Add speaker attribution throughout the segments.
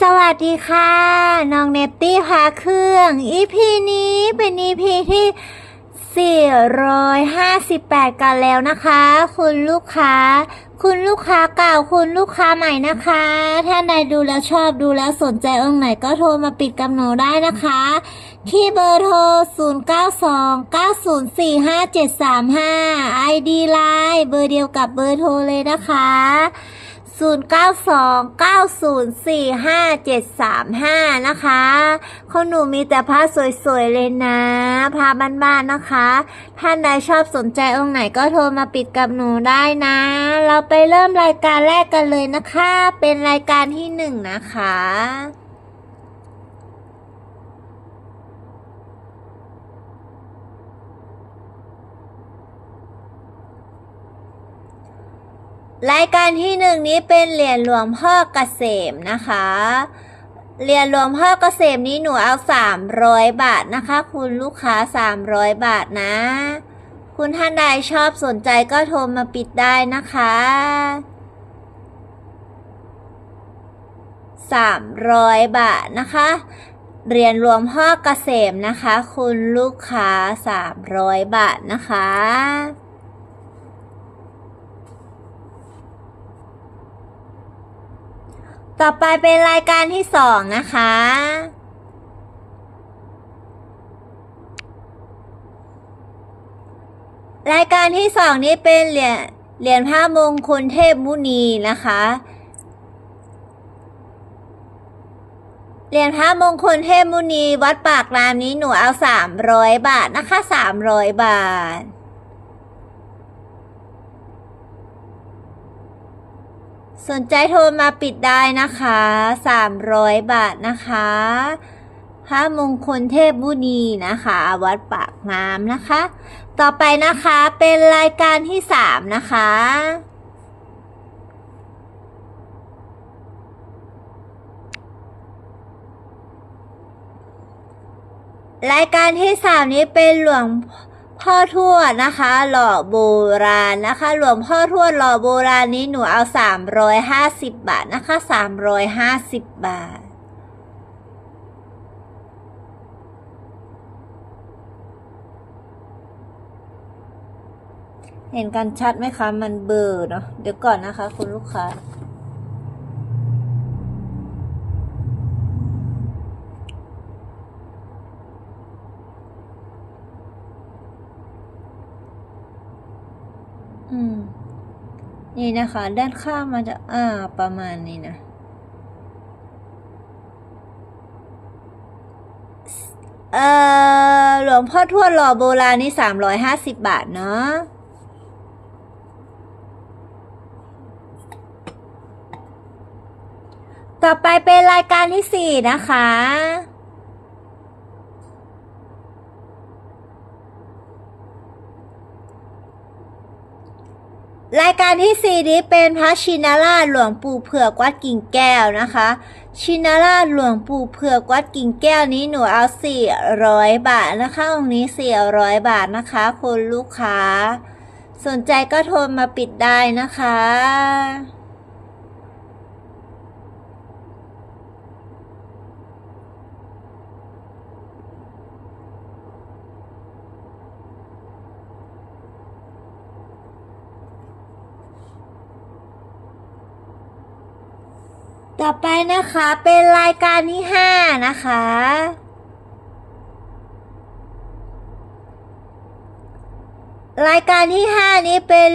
Speaker 1: สวัสดีค่ะ น้องเนตตี้พาเครื่อง EP นี้เป็น EP ที่ 458 กันแล้วนะคะ คุณลูกค้า คุณลูกค้าเก่าคุณลูกค้าใหม่นะคะถ้าใดดูแล้วชอบดูแล้วสนใจองค์ไหนก็โทรมาปิดกับหนูได้นะคะ ที่เบอร์โทร 0929045735 ID Line เบอร์เดียวกับเบอร์โทรเลยนะคะ 0929045735 นะคะของหนูมีแต่ผ้าสวยๆเลยนะผ้าบ้านๆนะคะ ท่านใดชอบสนใจองค์ไหนก็โทรมาปิดกับหนูได้นะ เราไปเริ่มรายการแรกกันเลยนะคะ เป็นรายการที่หนึ่งนะคะ รายการที่หนึ่งนี้เป็นเหรียญหลวงพ่อเกษมนะคะ เหรียญหลวงพ่อเกษมนี้หนูเอาสามร้อยบาทนะคะ คุณลูกค้าสามร้อยบาทนะ คุณท่านใดชอบสนใจก็โทรมาปิดได้นะคะสามร้อยบาทนะคะ เหรียญหลวงพ่อเกษมนะคะ คุณลูกค้าสามร้อยบาทนะคะ ต่อไปเป็นรายการที่สองนะคะ รายการที่สองนี้เป็นเหรียญเหรียญพระมงคลเทพมุนีนะคะ เหรียญพระมงคลเทพมุนีวัดปากรามนี้หนูเอาสามร้อยบาทนะคะสามร้อยบาท สนใจโทรมาปิดได้นะคะสามร้อยบาทนะคะพระมงคลเทพบุนีนะคะ วัดปากน้ำนะคะ ต่อไปนะคะเป็นรายการที่สามนะคะ รายการที่สามนี้เป็นหลวง พ่อทวดนะคะ หล่อโบราณนะคะ หลวงพ่อทวดหล่อโบราณนี้หนูเอาสามร้อยห้าสิบบาทนะคะสามร้อยห้าสิบบาท เห็นกันชัดไหมคะ มันเบลอเนาะเดี๋ยวก่อนนะคะ คุณลูกค้า อืม นี่นะคะ ด้านข้างมันจะอ่าประมาณนี้นะ เอ่อหลวงพ่อทวดหล่อโบราณนี่สามร้อยห้าสิบบาทเนาะต่อไปเป็นรายการที่สี่นะคะ รายการที่สี่นี้เป็นพระชินาราชหลวงปู่เผือกวัดกิ่งแก้วนะคะ ชินาราชหลวงปู่เผือกวัดกิ่งแก้วนี้หนูเอาสี่ร้อยบาทนะคะตรงนี้สี่ร้อยบาทนะคะคุณลูกค้า สนใจก็โทรมาปิดได้นะคะ ต่อไปนะคะเป็นรายการที่ห้านะคะ รายการที่ห้านี้เป็น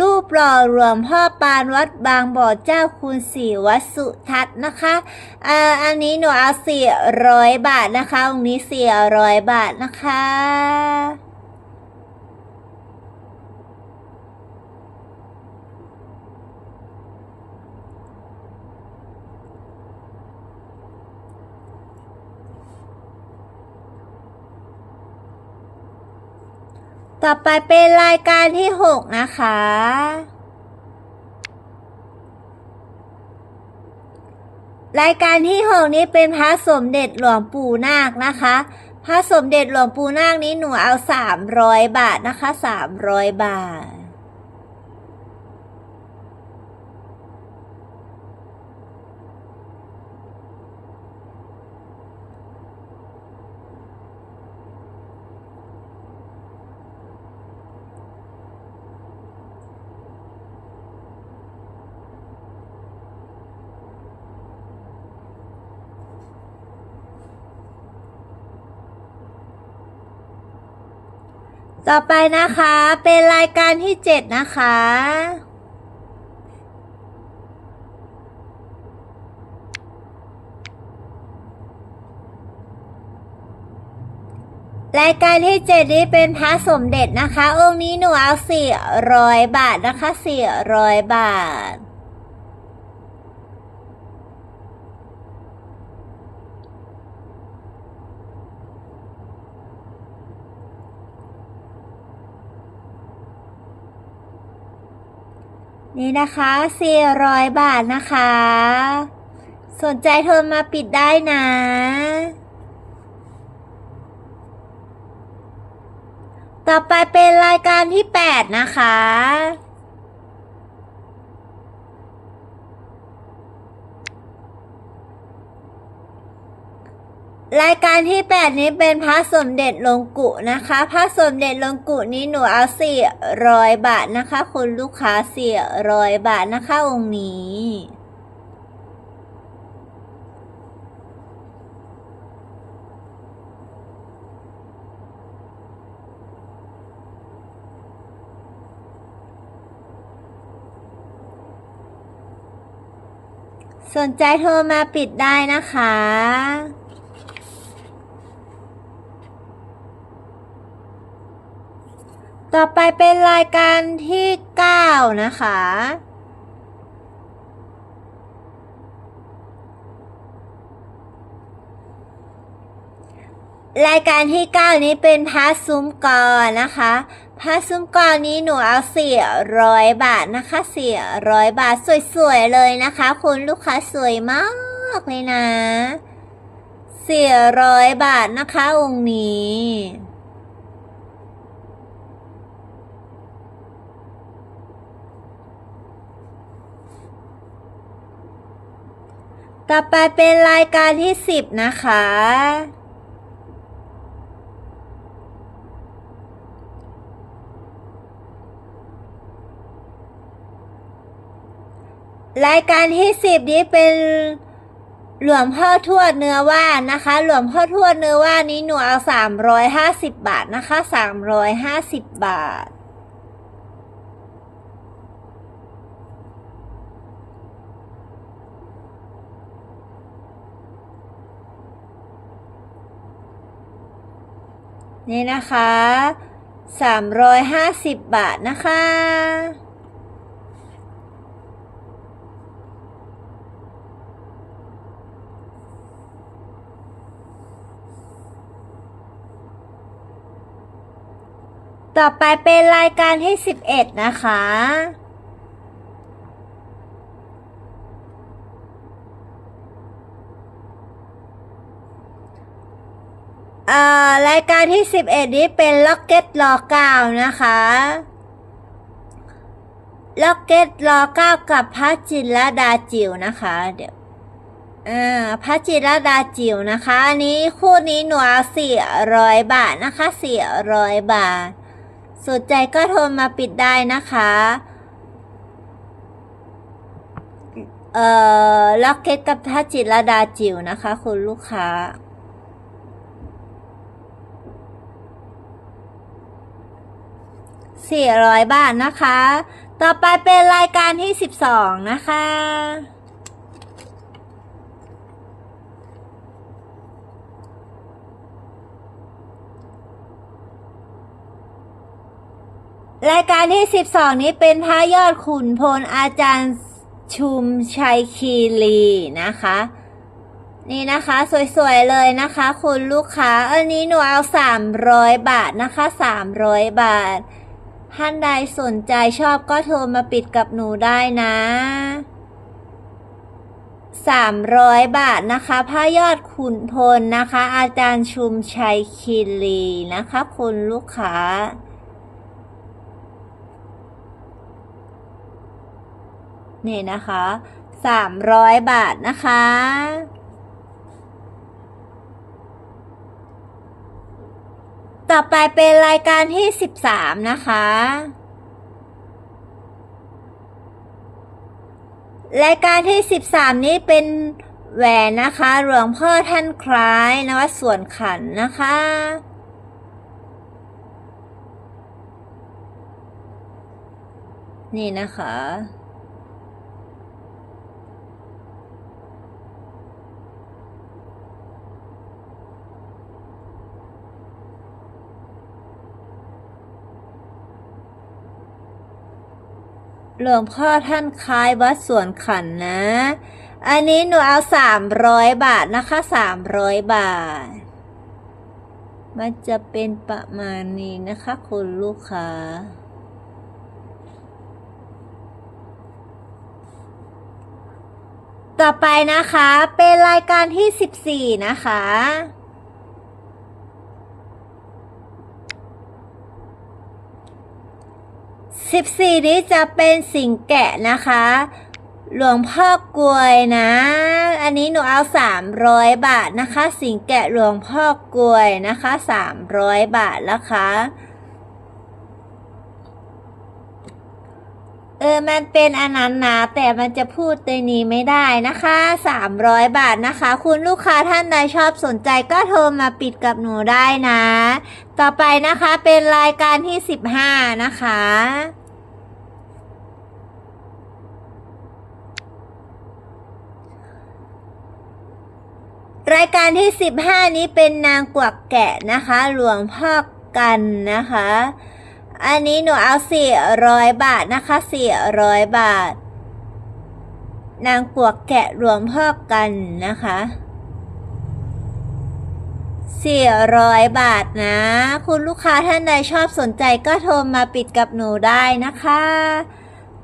Speaker 1: รูปหล่อหลวงพ่อปานวัดบางบ่อเจ้าคุณศรีวัดสุทัศน์นะคะเอ่ออันนี้หนูเอาสี่ร้อยบาทนะคะตรงนี้สี่ร้อยบาทนะคะ ต่อไปเป็นรายการที่หกนะคะ รายการที่หกนี้เป็นพระสมเด็จหลวงปู่นาคนะคะ พระสมเด็จหลวงปู่นาคนี้หนูเอาสามร้อยบาทนะคะสามร้อยบาท ต ต่อไปนะคะเป็นรายการที่เจ็ดนะคะ รายการที่เจ็ดนี้เป็นพระสมเด็จนะคะ องค์นี้หนูเอาสี่ร้อยบาทนะคะสี่ร้อยบาท นี่นะคะ400 บาทนะคะ สนใจโทรมาปิดได้นะ ต่อไปเป็นรายการที่ 8 นะคะ รายการที่ 8 นี้เป็นพระสมเด็จลงกุนะคะ พระสมเด็จลงกุนี้หนูเอา400บาทนะคะ คุณลูกค้า400บาทนะคะองค์นี้สนใจโทรมาปิดได้นะคะ ต่อไปเป็นรายการที่ 9 นะคะ รายการที่ 9 นี้เป็นพาซุ้มกอนะคะพาซุ้มกอนี้หนูเอา400บาทนะคะ400บาทสวยๆเลยนะคะ คุณลูกค้าสวยมากเลยนะ400บาทนะคะองค์นี้ ต่อไปเป็นรายการที่ 10 นะคะ รายการที่ 10 นี้เป็นหลวงพ่อทวดเนื้อว่านะคะ หลวงพ่อทวดเนื้อว่านนี้หนูเอา 350 บาทนะคะ 350 บาท นี่นะคะ 350 บาทนะคะ ต่อไปเป็นรายการที่ 11 นะคะ เอ่อ รายการที่ 11 นี้เป็นล็อกเก็ตลอเก้านะคะล็อกเก็ตลอเก้ากับพระจินรดาจิ๋วนะคะ เดี๋ยวอ่าพระจินรดาจิ๋วนะคะ อันนี้คู่นี้หนูเอา400บาทนะคะ400บาทสนใจก็โทรมาปิดได้นะคะ เอ่อล็อกเก็ตกับพระจิตรลดาจิ๋วนะคะ คุณลูกค้า สี่ร้อยบาทนะคะ ต่อไปเป็นรายการที่สิบสองนะคะ รายการที่ 12 นี้เป็นพระยอดขุนพลอาจารย์ชุมชัยคีรีนะคะนี่นะคะ สวยๆ เลยนะคะ คุณลูกค้า อันนี้หนูเอา300บาทนะคะ300บาท ท่านใดสนใจชอบก็โทรมาปิดกับหนูได้นะ300บาทนะคะพระยอดขุนพลนะคะ อาจารย์ชุมชัยคีรีนะคะคุณลูกค้า นี่นะคะ300บาทนะคะ ต่อไปเป็นรายการที่ 13 นะคะ รายการที่ 13 นี้เป็นแหวนนะคะ หลวงพ่อท่านคล้ายนวัดส่วนขันนะคะ นี่นะคะ หลวงพ่อท่านคล้ายวัดสวนขันนะ อันนี้หนูเอาสามร้อยบาทนะคะสามร้อยบาท มันจะเป็นประมาณนี้นะคะคุณลูกค้าต่อไปนะคะ เป็นรายการที่ 14 นะคะ 14 นี้จะเป็นสิงแกะนะคะ หลวงพ่อกลวยนะ อันนี้หนูเอา 300 บาทนะคะ สิงแกะหลวงพ่อกลวยนะคะ 300 บาทนะคะเออ มันเป็นอันนั้นนะแต่มันจะพูดในนี้ไม่ได้นะคะ 300 บาทนะคะ คุณลูกค้าท่านใดชอบสนใจก็โทรมาปิดกับหนูได้นะ ต่อไปนะคะเป็นรายการที่ 15 นะคะ รายการที่ 15 นี้เป็นนางกวักแกะนะคะ หลวงพ่อกันนะคะ อันนี้หนูเอา 400 บาทนะคะ 400 บาท นางกวักแกะหลวงพ่อกันนะคะ 400 บาทนะ คุณลูกค้าท่านใดชอบสนใจก็โทรมาปิดกับหนูได้นะคะ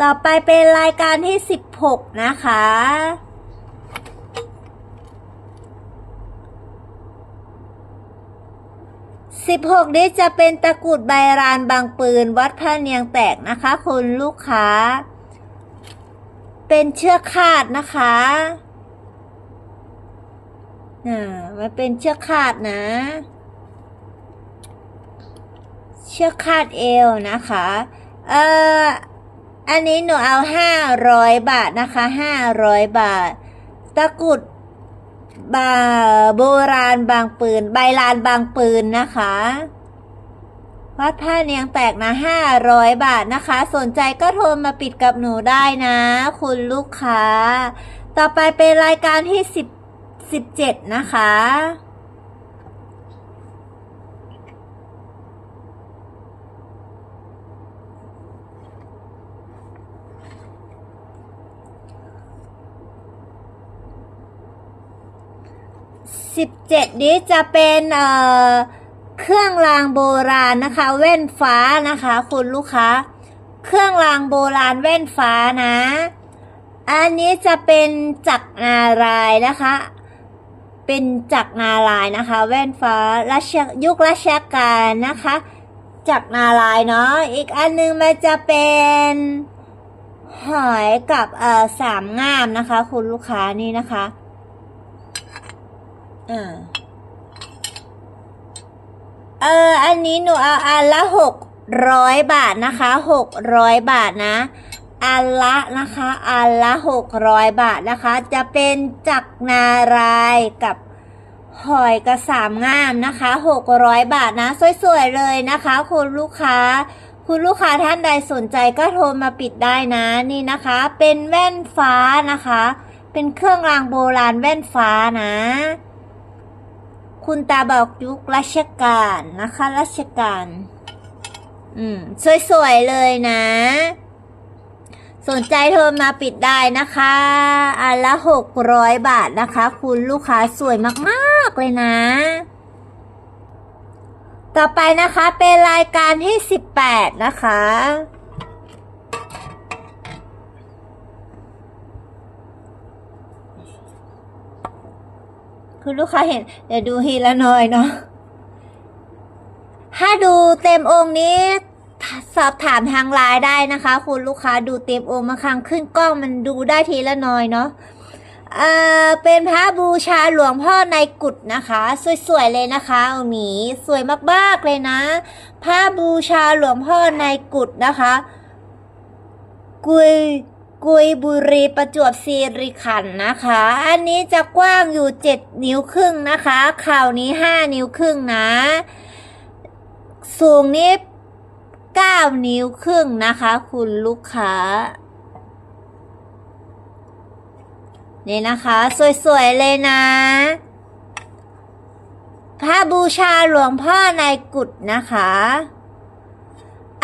Speaker 1: ต่อไปเป็นรายการที่ 16 นะคะ 16 นี้จะเป็นตะกรุดใบรานบางปืนวัดพระเนียงแตกนะคะ คุณลูกค้า เป็นเชือกคาดนะคะอ่ามันเป็นเชือกคาดนะ เชือกคาดเอวนะคะ เอ่อ อันนี้หนูเอา500บาทนะคะ500บาท ตะกรุด บาโบราณบางปืน ใบลานบางปืนนะคะวัดท่าเนียงแตกนะห้าร้อยบาทนะคะ สนใจก็โทรมาปิดกับหนูได้นะ คุณลูกค้า ต่อไปเป็นรายการที่สิบสิบเจ็ดนะคะ สิบเจ็ดนี้จะเป็นเอ่อเครื่องรางโบราณนะคะ แว่นฟ้านะคะ คุณลูกค้า เครื่องรางโบราณแว่นฟ้านะ อันนี้จะเป็นจักรนารายนะคะ เป็นจักรนารายนะคะ แว่นฟ้ารัชยุครัชกาลนะคะจักรนารายเนาะอีกอันนึงมันจะเป็นหอยกับเอ่อสามงามนะคะ คุณลูกค้านี่นะคะ อ่าเออ อันนี้หนูเอาอันละหกร้อยบาทนะคะหกร้อยบาทนะอันละนะคะ อันละหกร้อยบาทนะคะ จะเป็นจักรนารายกับหอยกระสามงามนะคะหกร้อยบาทนะ สวยๆเลยนะคะ คุณลูกค้า คุณลูกค้าท่านใดสนใจก็โทรมาปิดได้นะนี่นะคะ เป็นแว่นฟ้านะคะ เป็นเครื่องรางโบราณแว่นฟ้านะ คุณตาบอกยุครัชกาลนะคะรัชกาลอืม สวยๆ เลยนะ สนใจโทรมาปิดได้นะคะอันละหกร้อยบาทนะคะ คุณลูกค้าสวยมากๆเลยนะ ต่อไปนะคะเป็นรายการที่สิบแปดนะคะ คุณลูกค้าเห็น เดี๋ยวดูทีละหน่อยเนาะถ้าดูเต็มองค์นี้สอบถามทางไลน์ได้นะคะ คุณลูกค้าดูเต็มองค์มาครั้งขึ้นกล้องมันดูได้ทีละหน่อยเนาะเอ่อเป็นพระบูชาหลวงพ่อในกุฏนะคะ สวยๆเลยนะคะองค์นี้สวยมากๆเลยนะพระบูชาหลวงพ่อในกุฏนะคะ กุย กุยบุรีประจวบซีริขันธ์นะคะ อันนี้จะกว้างอยู่เจ็ดนิ้วครึ่งนะคะ ข่าวนี้ห้านิ้วครึ่งนะ สูงนี้ 9 นิ้วครึ่งนะคะ คุณลูกค้า นี่นะคะ สวย ๆ เลยนะพระบูชาหลวงพ่อในกุฏนะคะ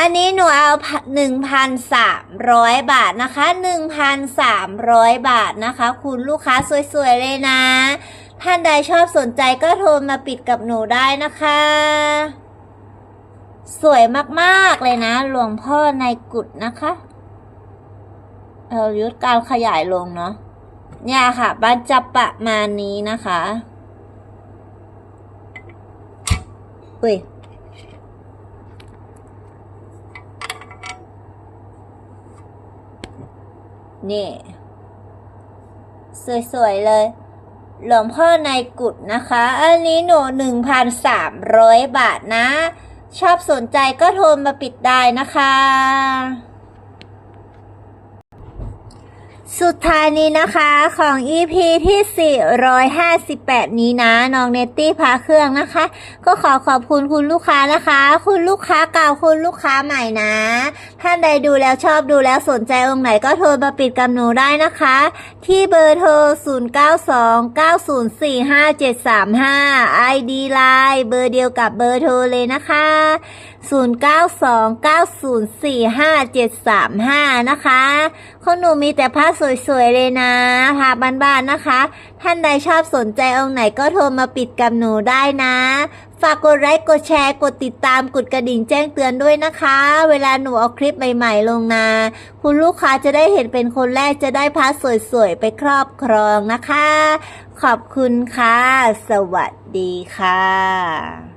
Speaker 1: อันนี้หนูเอาหนึ่งพันสามร้อยบาทนะคะหนึ่งพันสามร้อยบาทนะคะ คุณลูกค้าสวยๆเลยนะ ท่านใดชอบสนใจก็โทรมาปิดกับหนูได้นะคะ สวยมากๆเลยนะ หลวงพ่อในกุฏนะคะเออยุดการขยายลงเนาะเนี่ยค่ะบันจะประมาณนี้นะคะ อุ้ย นี่ สวย ๆ เลย หลวงพ่อในกุฏนะคะ อันนี้หนูหนึ่งพันสามร้อยบาทนะ ชอบสนใจก็โทรมาปิดได้นะคะ สุดท้ายนี้นะคะของ EP ที่ 458 นี้นะน้องเนตตี้พาเครื่องนะคะ ก็ขอขอบคุณคุณลูกค้านะคะ คุณลูกค้าเก่าคุณลูกค้าใหม่นะ ท่านใดดูแล้วชอบดูแล้วสนใจองค์ไหนก็โทรมาปิดกับหนูได้นะคะ ที่เบอร์โทร 0929045735 ID Line เบอร์เดียวกับเบอร์โทรเลยนะคะ 0929045735 นะคะของหนูมีแต่ผ้าสวยๆเลยนะผ้าบ้านๆนะคะ ท่านใดชอบสนใจองค์ไหนก็โทรมาปิดกับหนูได้นะ ฝากกดไลค์กดแชร์กดติดตามกดกระดิ่งแจ้งเตือนด้วยนะคะ เวลาหนูเอาคลิปใหม่ๆลงนะคุณลูกค้าจะได้เห็นเป็นคนแรกจะได้ผ้าสวยๆไปครอบครองนะคะ ขอบคุณค่ะ สวัสดีค่ะ